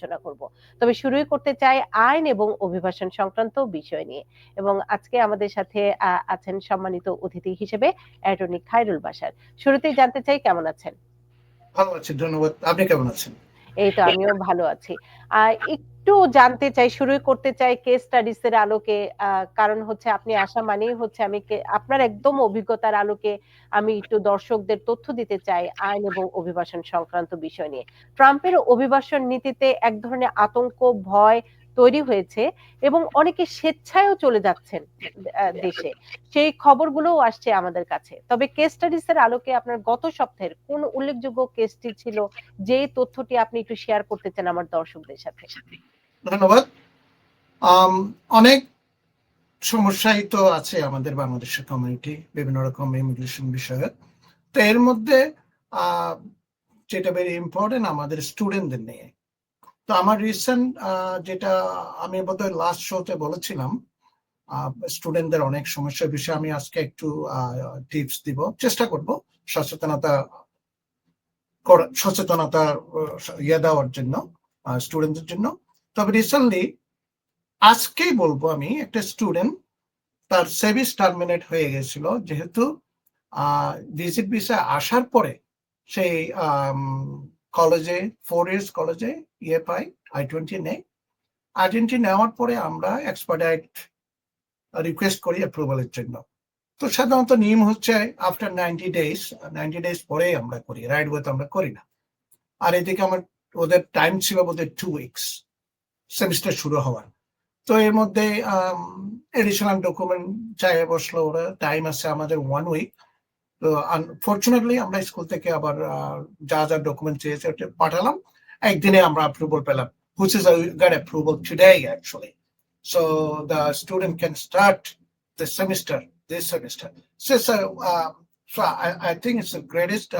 আলোচনা করব। তবে শুরুই করতে চাই আইন এবং অভিবাসন সংক্রান্ত বিষয় নিয়ে এবং আজকে আমাদের সাথে আছেন সম্মানিত অতিথি হিসেবে অ্যাটর্নি খায়রুল বাসার শুরুতেই জানতে চাই কেমন আছেন? ভালো আছি, ধন্যবাদ। আপনি কেমন আছেন? এই তো আমিও ভালো আছি। একটু জানতে চাই, শুরু করতে চাই কেস স্টাডিজ এর আলোকে। কারণ হচ্ছে আপনি আসা মানেই হচ্ছে আমি আপনার একদম অভিজ্ঞতার আলোকে আমি একটু দর্শকদের তথ্য দিতে চাই, আইন এবং অভিবাসন সংক্রান্ত বিষয় নিয়ে। ট্রাম্পের অভিবাসন নীতিতে এক ধরনের আতঙ্ক, ভয় তৈরি হয়েছে এবং অনেকে স্বেচ্ছায়ও চলে যাচ্ছেন দেশে। সেই খবরগুলোও আসছে আমাদের কাছে। তবে কেস স্টাডিজ এর আলোকে আপনার গত সপ্তাহের কোন উল্লেখযোগ্য কেসটি ছিল যে তথ্যটি আপনি একটু শেয়ার করতে চান আমার দর্শকদের সাথে? ধন্যবাদ। অনেক সমস্যাই তো আছে আমাদের বাংলাদেশের কমিউনিটি বিভিন্ন রকম ইমিগ্রেশন বিষয়ে। তো এর মধ্যে যেটা ভেরি ইম্পর্টেন্ট আমাদের স্টুডেন্টদের নিয়ে। তো আমার রিসেন্ট যেটা আমি বোধহয় লাস্ট শোতে বলেছিলাম স্টুডেন্টদের অনেক সমস্যার বিষয়ে আমি আজকে একটু টিপস দিব। চেষ্টা করব সচেতনতা সচেতনতা ইয়ে দেওয়ার জন্য স্টুডেন্টদের জন্য। তবে রিসেন্টলি আজকেই বলব আমি, একটা স্টুডেন্ট তার সেভিস টার্মিনেট হয়ে গেছিল, যেহেতু ভিজিট ভিসা আসার পরে সেই কলেজে ফোর ইয়ার্স কলেজে ইয়ে পাই আই টোয়েন্টি নেই। আই টোয়েন্টি নেওয়ার পরে আমরা এক্সপার্টাইট রিকোয়েস্ট করি অ্যাপ্রুভালের জন্য। তো সাধারণত নিয়ম হচ্ছে after ninety days ninety days পরে আমরা করি রাইড ওয়েতে আমরা করি না। আর এদিকে আমার, ওদের টাইম ছিল বোধহয় টু উইকস সেমিস্টার শুরু হওয়ার। তো এর মধ্যে এডিশনাল ডকুমেন্ট চাইয়ে বসল ওরা টাইম আছে আমাদের ওয়ান উইক তো আনফর্চুনেটলি আমরা স্কুল থেকে আবার যা যা ডকুমেন্ট চেয়েছে পাঠালাম। একদিনে আমরা অ্যাপ্রুভাল পেলাম which is I got approval today actually so the student can start the semester this semester so sir so I think it's the greatest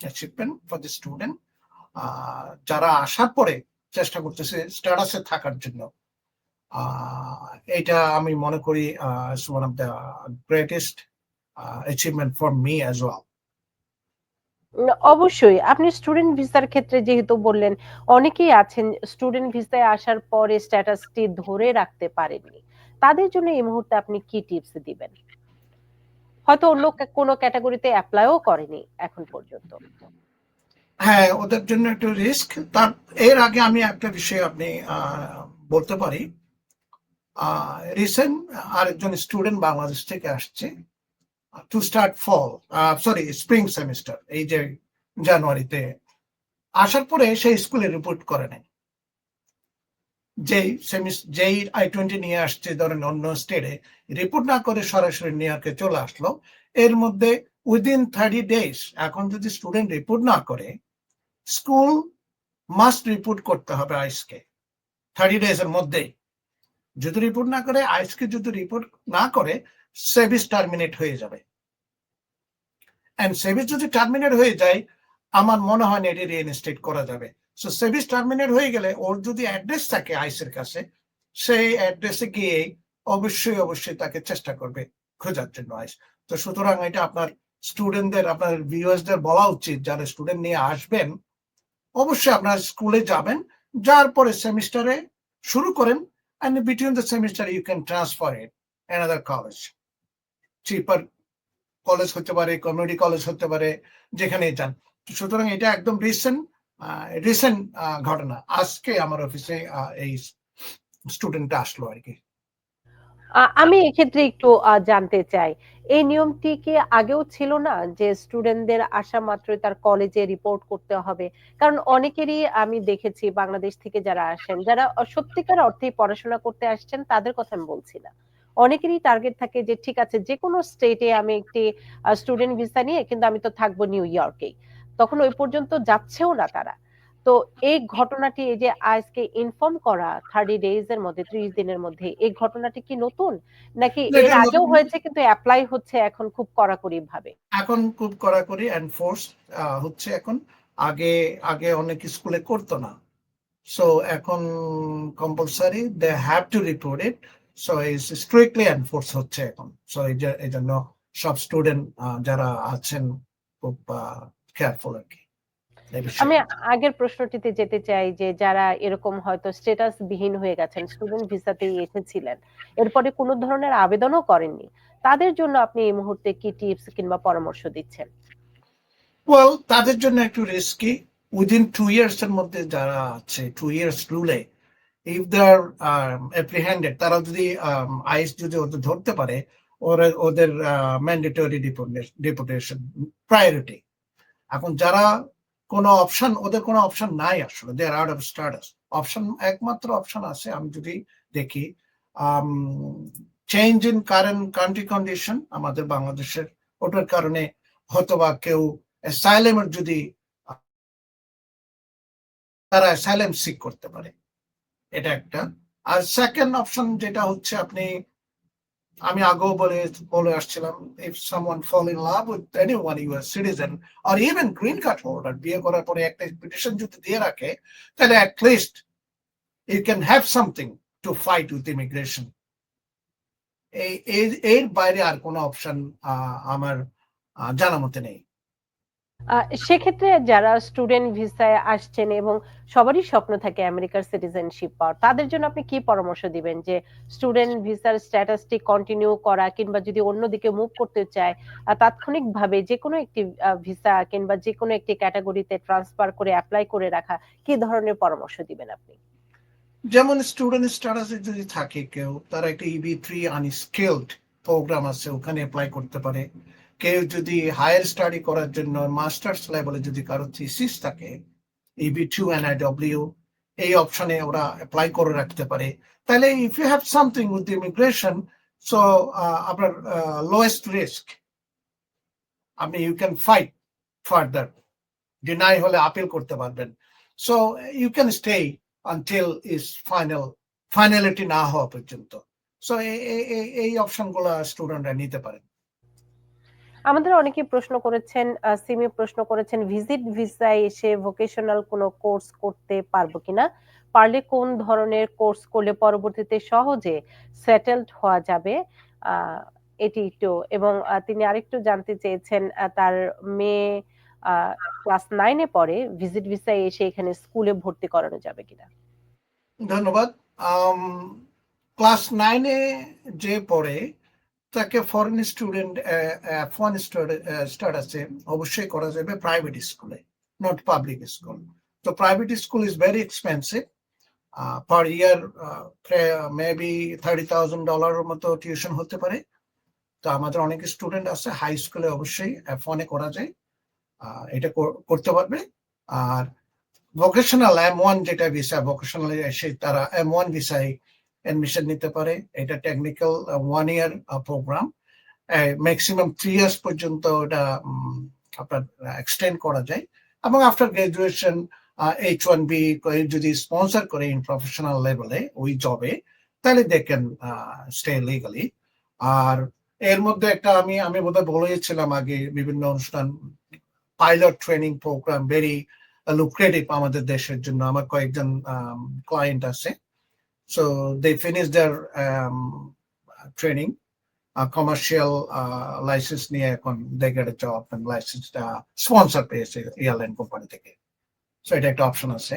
achievement for the student যারা আসার পরে চেষ্টা করতেছে স্ট্যাটাসে থাকার জন্য। এটা আমি মনে করি one of the greatest achievement for me as well অবশ্যই। আপনি স্টুডেন্ট ভিসার ক্ষেত্রে যেহেতু বললেন, অনেকেই আছেন স্টুডেন্ট ভিসায় আসার পরে স্ট্যাটাসটি ধরে রাখতে পারেননি। তাদের জন্য এই মুহূর্তে আপনি কি টিপস দিবেন? হয়তো অন্য কোনো ক্যাটাগরিতে অ্যাপ্লাইও করেনি এখন পর্যন্ত। হ্যাঁ ওদের জন্য একটু রিস্ক তার, এর আগে আমি একটা বিষয় আপনি বলতে পারি। রিসেন্ট আরেকজন স্টুডেন্ট বাংলাদেশ থেকে আসছে। To start fall sorry spring semester এই যে জানুয়ারিতে আসার পরে সেই স্কুলে রিপোর্ট করে নাই। যেই যেই আই টোয়েন্টি নিয়ে আসছে, ধরেন অন্য স্টেটে রিপোর্ট না করে সরাসরি নিউ ইয়র্কে চলে আসলো। এর মধ্যে উইদিন থার্টি ডেজ এখন যদি স্টুডেন্ট রিপোর্ট না করে স্কুল মাস্ট রিপোর্ট করতে হবে আইসকে থার্টি ডেজ এর মধ্যেই। যদি রিপোর্ট না করে আইসকে যদি রিপোর্ট না করে সেভিস টার্মিনেট হয়ে যাবে। এন্ড সেভিস যদি টার্মিনেট হয়ে যায়, আমার মনে হয় না এটি রিইনস্টেট করা যাবে। সো সেভিস টার্মিনেট হয়ে গেলে ওর যদি অ্যাড্রেস থাকে আইসের কাছে, সেই অ্যাড্রেসে গিয়ে অবশ্যই অবশ্যই তাকে চেষ্টা করবে খোঁজার জন্য আইস তো সুতরাং এটা আপনার স্টুডেন্টদের আপনার ভিউয়ার্সদের বলা উচিত। যারা স্টুডেন্ট নিয়ে আসবেন, অবশ্যই আপনার স্কুলে যাবেন, যার পরে সেমিস্টারে শুরু করেন, and between the semester you can transfer it, another college cheaper college হতে পারে কমিউনিটি কলেজ হতে পারে, যেখানে যান। সুতরাং এটা একদম রিসেন্ট রিসেন্ট ঘটনা। আজকে আমার অফিসে এই স্টুডেন্টটা আসলো আর কি। আমি এক্ষেত্রে একটু জানতে চাই। এই নিয়মটি কি আগেও ছিল না যে স্টুডেন্টদের আসা মাত্রই তার কলেজে রিপোর্ট করতে হবে? কারণ অনেকেরই আমি দেখেছি বাংলাদেশ থেকে যারা আসেন, যারা, সত্যিকার অর্থে পড়াশোনা করতে আসছেন, তাদের কথা আমি বলছি না। অনেকেরই টার্গেট থাকে যে ঠিক আছে যে কোনো স্টেটে আমি একটি স্টুডেন্ট ভিসা নিয়ে কিন্তু আমি তো থাকব নিউ ইয়র্কেই তখন ওই পর্যন্ত যাচ্ছেও না তারা। তো এই ঘটনাটি এই যে আজকে ইনফর্ম করা থার্টি ডেজ এর মধ্যে ত্রিশ দিনের মধ্যে এই ঘটনাটি কি নতুন? নাকি এর আগেও হয়েছে কিন্তু অ্যাপ্লাই হচ্ছে এখন খুব কড়াকড়ি ভাবে? এখন খুব কড়াকড়ি এনফোর্স হচ্ছে এখন। আগে আগে অনেক স্কুলে করতো না। সো এখন compulsory they have to report it so is strictly enforce হচ্ছে এখন সো এই জন্য সব স্টুডেন্ট যারা আছেন খুব কেয়ারফুল আর কি আমি আগের প্রশ্নটিতে যেতে চাই যে যারা এরকম হয়তো স্ট্যাটাস বিহীন হয়ে গেছেন, স্টুডেন্ট ভিসাতেই এসেছিলেন। এরপরে কোনো ধরনের আবেদনও করেননি। তাদের জন্য আপনি এই মুহূর্তে কি টিপস কিংবা পরামর্শ দিচ্ছেন? ওয়েল তাদের জন্য একটু রিস্কি। উইদিন 2 ইয়ার্স এর মধ্যে যারা আছে 2 ইয়ার্স রুলে ইফ দে আর অ্যাপ্রিহেন্ডেড তারা যদি আইস যদি ওদের ধরতে পারে, ওরা, ওদের ম্যান্ডেটরি ডিপোর্টে ডিপোর্টেশন প্রায়োরিটি। এখন যারা কোন অপশন ওদের কোন অপশন নাই আসলে। They are out of status. Option একমাত্র অপশন আছে, আমি যদি দেখি change in current country condition আমাদের বাংলাদেশের ওটার কারণে হয়তোবা কেউ অ্যাসাইলাম এর যদি, তারা অ্যাসাইলাম সিক করতে পারে। এটা একটা। আর সেকেন্ড অপশন যেটা হচ্ছে আপনি, আমি আগেও বলে বলে আসছিলাম if someone fall in love with anyone US citizen R even green card holder বিয়ে করার পরে একটা পিটিশন যদি দিয়ে রাখে, তাহলে at least you can have something to fight with immigration. এই, এর বাইরে আর কোন অপশন আমার জানা মতে নেই। সেক্ষেত্রে যারা স্টুডেন্ট ভিসায় আসছেন এবং সবারই স্বপ্ন থাকে আমেরিকার সিটিজেনশিপ পাওয়ার। তাদের জন্য আপনি কি পরামর্শ দিবেন? যে স্টুডেন্ট ভিসার স্ট্যাটাসটি কন্টিনিউ করা কিংবা যদি অন্যদিকে মুভ করতে চায় তাৎক্ষণিকভাবে যেকোনো একটি ভিসা কিংবা যেকোনো একটি ক্যাটাগরিতে ট্রান্সফার করে অ্যাপ্লাই করে রাখা, কি ধরনের পরামর্শ দিবেন আপনি? যেমন স্টুডেন্ট স্ট্যাটাসে যদি থাকে কেউ, তারা একটা EB3 আনস্কিলড প্রোগ্রাম আছে, ওখানে এপ্লাই করতে পারে। কেউ যদি হায়ার স্টাডি করার জন্য মাস্টার্স লেভেলে যদি কারও থিসিস থাকে EB2 NIW এই অপশনে ওরা এপ্লাই করে রাখতে পারে। তাহলে if you have something with immigration so আপনার লোয়েস্ট রিস্ক আপনি you can fight further. Deny হলে আপিল করতে পারবেন। So you can stay until is final finality না হওয়া পর্যন্ত। সো এই অপশনগুলা স্টুডেন্টরা নিতে পারেন। আমাদের অনেকে প্রশ্ন করেছেন, সিমি প্রশ্ন করেছেন ভিজিট ভিসায় এসে ভোকেশনাল কোন কোর্স করতে পারব কিনা? পারলে কোন ধরনের কোর্স করলে পরবর্তীতে সহজে সেটেলড হওয়া যাবে? এটি একটু এবং তিনি আরেকটু জানতে চেয়েছেন তার মেয়ে ক্লাস 9 এ পড়ে। ভিজিট ভিসায় এসে এখানে স্কুলে ভর্তি করানো যাবে কিনা? ধন্যবাদ। ক্লাস 9 এ যে পড়ে তাকে ফরেন স্টুডেন্ট অ্যা অ্যা F1 স্টুডে অ্যা স্ট্যাটাসে অবশ্যই করা যাবে প্রাইভেট স্কুলে, নট পাবলিক স্কুল। তো private school is very expensive. Per year maybe $30,000 এর মতো টিউশন হতে পারে। তো আমাদের অনেক স্টুডেন্ট আছে হাই স্কুলে অবশ্যই F1 এ করা যায়। এটা কর করতে পারবে। আর ভোকেশনাল M1 যেটা ভিসা ভোকেশনাল এসে তারা M1 ভিসায় অ্যাডমিশন নিতে পারে। এটা technical one year program. Maximum three years পর্যন্ত উম, আপনার এক্সটেন্ড করা যায়। এবং আফটার গ্র্যাজুয়েশন আ H1B কেউ যদি স্পন্সর করে ইন প্রফেশনাল লেভেলে ওই জবে তাহলে দে ক্যান স্টে লিগালি। আর এর মধ্যে একটা আমি আমি বোধহয় বলেছিলাম আগে, বিভিন্ন অনুষ্ঠান pilot training program very lucrative আমাদের দেশের জন্য। আমার কয়েকজন ক্লায়েন্ট আছে। So they finish their um training a commercial a license নিয়ে এখন they get a job and লাইসেন্সটা স্পন্সর পেয়েছে এয়ারলাইন কোম্পানি থেকে। সো এটা একটা অপশন আছে।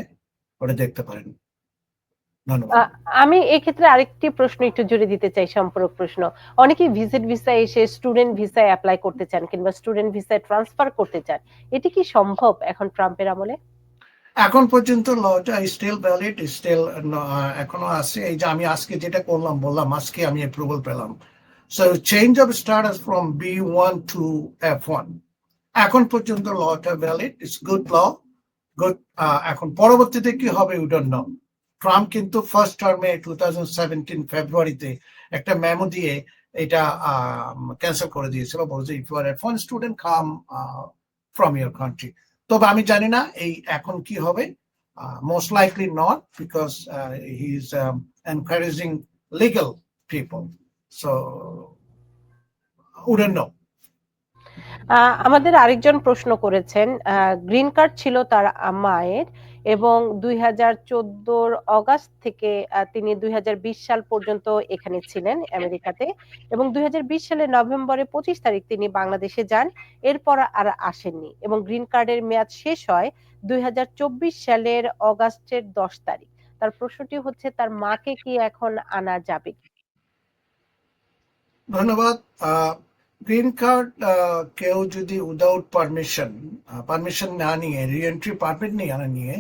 ওটা দেখতে পারেন। আমি এক্ষেত্রে আরেকটি প্রশ্ন একটু জুড়ে দিতে চাই, সম্পূরক প্রশ্ন। অনেকেই ভিজিট ভিসায় এসে স্টুডেন্ট ভিসায় এপ্লাই করতে চান কিংবা স্টুডেন্ট ভিসায় ট্রান্সফার করতে চান। এটি কি সম্ভব এখন ট্রাম্পের আমলে? এখন পর্যন্ত লটা স্টিল ভ্যালিড স্টিল এখনও আছে। এই যে আমি আজকে যেটা করলাম, বললাম, আজকে আমি অ্যাপ্রুভাল পেলাম। So change of status from B1 to F1 এখন পর্যন্ত লটা valid. It's good law. Good এখন পরবর্তীতে কি হবে উই ডোন্ট নো। ট্রাম্প কিন্তু ফার্স্ট টার্মে 2017 ফেব্রুয়ারিতে একটা মেমো দিয়ে এটা ক্যানসেল করে দিয়েছিল। বলেছে if you are F1 student come from your country. তবে আমি জানি না এই এখন কি হবে। আ most likely not because uh he is um encouraging legal people. So we don't know. আমাদের আরেকজন প্রশ্ন করেছেন গ্রিন কার্ড ছিল তার মায়ের এবং 2014 র অগাস্ট থেকে তিনি 2020 সাল পর্যন্ত এখানে ছিলেন আমেরিকাতে এবং 2020 সালের নভেম্বরের 25 তারিখ তিনি বাংলাদেশে যান। এরপর আর আসেননি এবং গ্রিন কার্ডের মেয়াদ শেষ হয় 2024 সালের অগাস্টের 10 তারিখ। তার প্রশ্নটি হচ্ছে, তার মাকে কি এখন আনা যাবে? ধন্যবাদ। গ্রিন কার্ড কেউ যদি উইদাউট পারমিশন পারমিশন না নিয়ে রি-এন্ট্রি পারমিট নিয়ে না নিয়ে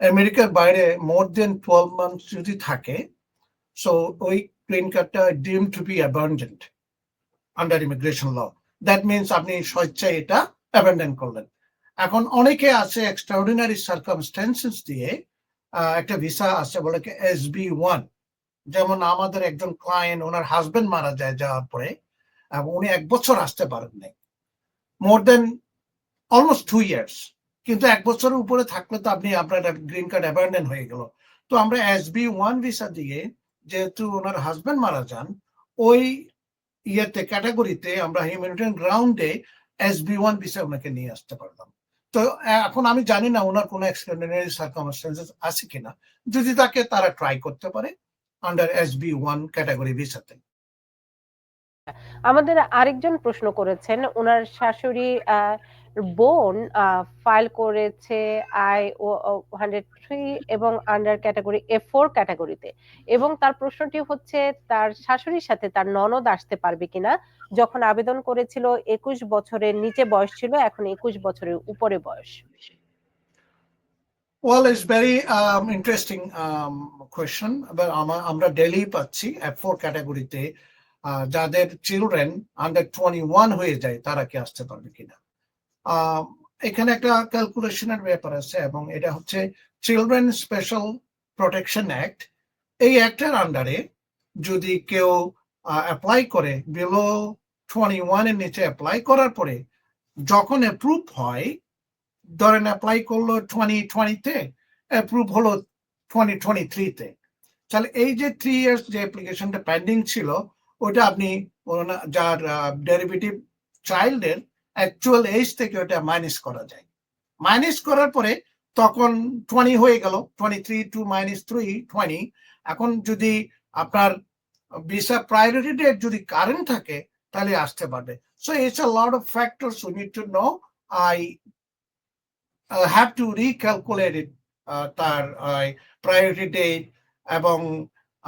আমেরিকার বাইরে মোর দেন 12 মান্থ যদি থাকে, সো ওই গ্রিন কার্ডটা deemed to be abandoned under immigration law. That means আপনি স্বেচ্ছায় এটা অ্যাবান্ডন করলেন। এখন অনেকে আছে এক্সট্রাঅর্ডিনারি সার্কামস্ট্যান্সেস দিয়ে একটা ভিসা আছে বলে কি SB1 যেমন আমাদের একজন ক্লায়েন্ট ওনার হাজবেন্ড মারা যায় যাওয়ার পরে এবং উনি এক বছর আসতে পারেন নাই। More than almost two years. কিন্তু এক বছরের উপরে থাকলে তো আপনি আপনার গ্রিন কার্ড অ্যাবান্ডন হয়ে গেল। তো আমরা SB1 ভিসা দিয়ে যেহেতু উনার হাসব্যান্ড মারা যান, ওই ইয়েতে ক্যাটাগরিতে আমরা হিউম্যানিটেরিয়ান গ্রাউন্ডে এস বি ওয়ান ভিসা ওনাকে নিয়ে আসতে পারলাম। তো এখন আমি জানি না ওনার কোনো এক্সট্রাঅর্ডিনারি সার্কামস্ট্যান্সেস আছে কিনা। যদি থাকে তারা ট্রাই করতে পারে under S B one category ভিসাতে। আমাদের আরেকজন প্রশ্ন করেছেন ওনার শাশুড়ি বোন ফাইল করেছে আই ও ও 103 এবং আন্ডার ক্যাটাগরি এ ফোর ক্যাটাগরিতে এবং তার প্রশ্নটি হচ্ছে তার শাশুড়ির সাথে তার ননদ আসতে পারবে কিনা? যখন আবেদন করেছিল ২১ বছরের নিচে বয়স ছিল, এখন ২১ বছরের উপরে বয়স। Very um interesting um question এবার আমা আমরা ডেইলি পাচ্ছি F4 ক্যাটেগরিতে যাদের চিলড্রেন আন্ডার 21 হয়ে যায় তারা কি আসতে পারবে কিনা? এখানে একটা ক্যালকুলেশনের ব্যাপার আছে এবং এটা হচ্ছে চিলড্রেন স্পেশাল প্রোটেকশন অ্যাক্ট। এই অ্যাক্টের আন্ডারে যদি কেউ আ এপ্লাই করে বিলো 21 এর নিচে অ্যাপ্লাই করার পরে যখন অ্যাপ্রুভ হয়, ধরেন অ্যাপ্লাই করল 2020 তে, অ্যাপ্রুভ হলো 2023 থ্রিতে তাহলে এই যে থ্রি ইয়ার্স যে অ্যাপ্লিকেশনটা পেন্ডিং ছিল, ওটা আপনি যার ডেরিভেটিভ চাইল্ডের অ্যাকচুয়াল এজ থেকে ওটা মাইনাস করা যায়। মাইনাস করার পরে তখন 20 হয়ে গেল। 23 টু মাইনাস 3 20 এখন যদি আপনার ভিসা প্রায়োরিটি ডেট যদি কারেন্ট থাকে, তাহলে আসতে পারবে। So it's a lot of factors we need to know. I have to recalculate it তার প্রায়োরিটি ডেট এবং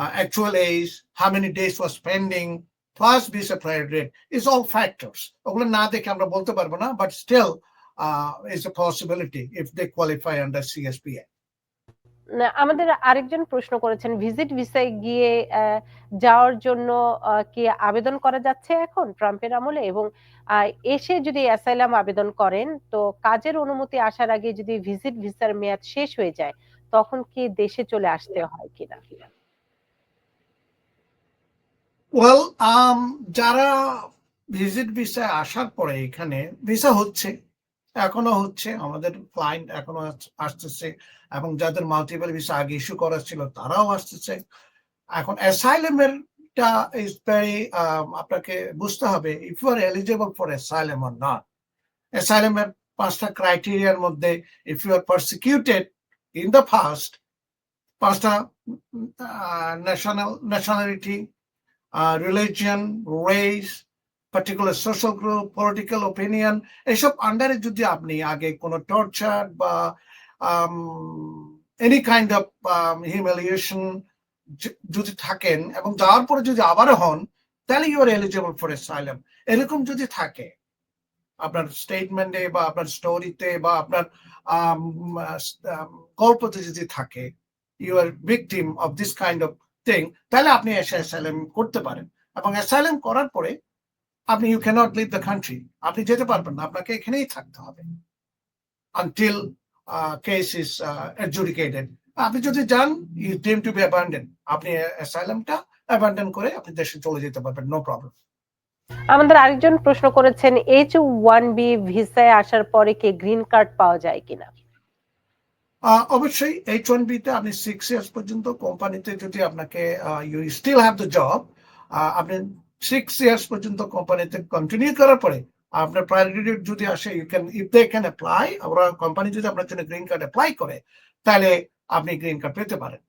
আ actual age, how many days was pending plus visa priority date it's all factors. ওগুলো না দেখে আমরা বলতে পারব না। But still uh it's a possibility they qualify under আমাদের আরেকজন প্রশ্ন করেছেন ভিজিট ভিসায় গিয়ে অ্যা যাওয়ার জন্য আ কি আবেদন করা যাচ্ছে এখন ট্রাম্পের আমলে? এবং এসে যদি অ্যাসাইলাম আবেদন করেন, তো কাজের অনুমতি আসার আগে যদি ভিজিট ভিসার মেয়াদ শেষ হয়ে যায়, তখন কি দেশে চলে আসতে হয় কিনা কিনা? ওয়েল আম যারা ভিজিট ভিসায় আসার পরে এখানে ভিসা হচ্ছে, এখনও হচ্ছে। আমাদের ক্লায়েন্ট এখনও আস আসতেছে এবং যাদের মাল্টিপল ভিসা আগে ইস্যু করা ছিল তারাও আসতেছে। এখন অ্যাসাইলাম এরটা ইস ভেরি আ আপনাকে বুঝতে হবে if you are eligible for asylum or not. Asylum এর ৫ টা ক্রাইটেরিয়ার মধ্যে if you are persecuted in the past ৫ টা আ national nationality, uh religion, race, particular social group, political opinion এসব আন্ডারে যদি আপনি আগে কোন টর্চার বা এনি কাইন্ড অফ হিউমিলিয়েশন যদি থাকেন এবং যাওয়ার পরে যদি আবারও হন, তাহলে you are eligible for asylum. এরকম যদি থাকে, আপনার স্টেটমেন্টে বা আপনার স্টোরিতে বা আপনার গল্পতে যদি থাকে, you are victim of this kind of thing তাহলে আপনি এসে অ্যাসাইলাম করতে পারেন। এবং অ্যাসাইলাম করার পরে আপনি you can't leave the country. আপনি যেতে পারবেন না। আপনাকে এখানেই থাকতে হবে। আনটিল কেস আ adjudicated আপনি যদি যান, ইউ ডিম টু বি অ্যাবান্ডন। আপনি অ্যাসাইলামটা অ্যাবান্ডন করে আপনি দেশে চলে যেতে পারবেন। No problem. আমাদের আরেকজন প্রশ্ন করেছেন এইচ ওয়ান বি ভিসায় আসার পরে কি গ্রিন কার্ড পাওয়া যায় কিনা? অবশ্যই H-1B তে আপনি সিক্স ইয়ার্স পর্যন্ত কোম্পানিতে যদি আপনাকে you still have the job আপনি সিক্স ইয়ার্স পর্যন্ত কোম্পানিতে কন্টিনিউ করার পরে আপনার প্রায়োরিটি যদি আসে you can if they can apply ওরা কোম্পানি যদি আপনার জন্য গ্রিন কার্ড এপ্লাই করে, তাহলে আপনি গ্রিন কার্ড পেতে পারেন।